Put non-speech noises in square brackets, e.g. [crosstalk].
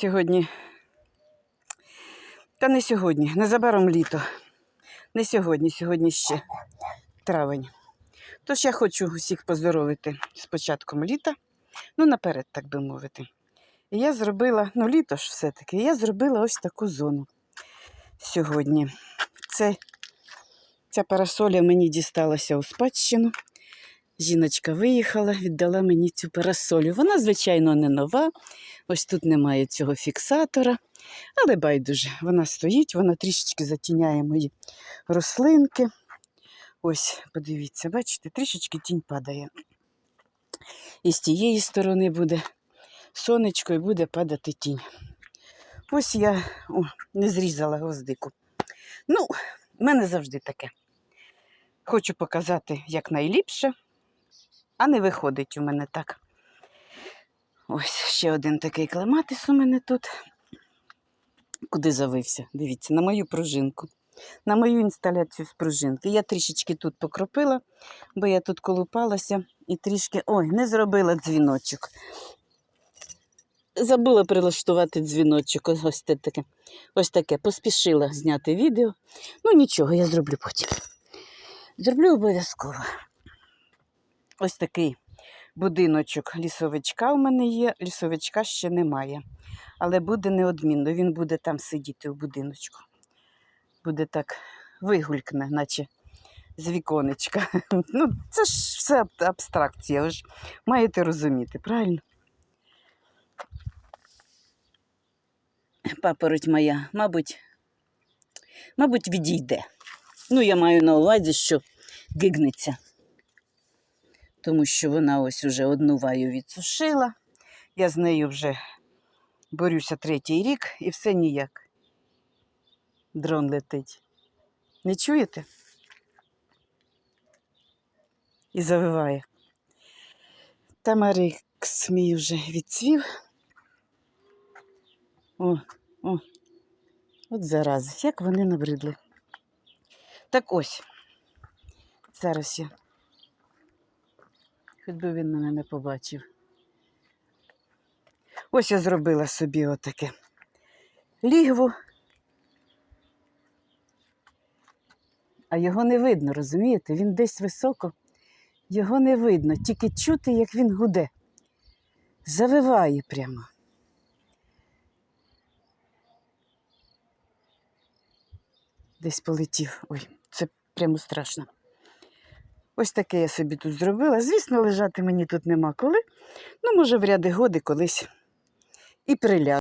Сьогодні. Та не сьогодні, незабаром літо. Не сьогодні, сьогодні ще травень. Тож я хочу усіх поздоровити з початком літа, ну наперед, так би мовити. І я зробила, ну літо ж все-таки, я зробила ось таку зону сьогодні. Це, ця парасоля мені дісталася у спадщину. Жіночка виїхала, віддала мені цю парасолю. Вона, звичайно, не нова. Ось тут немає цього фіксатора. Але байдуже, вона стоїть, вона трішечки затіняє мої рослинки. Ось, подивіться, бачите, трішечки тінь падає. І з тієї сторони буде сонечко і буде падати тінь. Ось я о, не зрізала гвоздику. Ну, в мене завжди таке. Хочу показати як найліпше, а не виходить у мене так. Ось ще один такий клематис у мене тут. Куди завився? Дивіться, на мою пружинку. На мою інсталяцію з пружинки. Я трішечки тут покропила, бо я тут колупалася і трішки. Ой, не зробила дзвіночок. Забула прилаштувати дзвіночок. Ось таке. Ось таке. Поспішила зняти відео. Ну нічого, я зроблю потім. Зроблю обов'язково. Ось такий будиночок лісовичка у мене є. Лісовичка ще немає. Але буде неодмінно. Він буде там сидіти у будиночку. Буде так вигулькне, наче з віконечка. [laughs] Ну, це ж все абстракція, ви ж маєте розуміти, правильно? Папороть моя, мабуть, мабуть, відійде. Ну, я маю на увазі, що гигнеться. Тому що вона ось уже одну ваю відсушила. Я з нею вже борюся третій рік і все ніяк. Дрон летить. Не чуєте? І завиває. Тамарикс мій вже відцвів. О, о, от зараз, як вони набридли. Так ось. Зараз я. Хоч би він мене не побачив. Ось я зробила собі отаке лігво. А його не видно, розумієте? Він десь високо, його не видно, тільки чути, як він гуде. Завиває прямо. Десь полетів. Ой, це прямо страшно. Ось таке я собі тут зробила. Звісно, лежати мені тут нема коли. Ну, може, в ряди годи колись і приляг.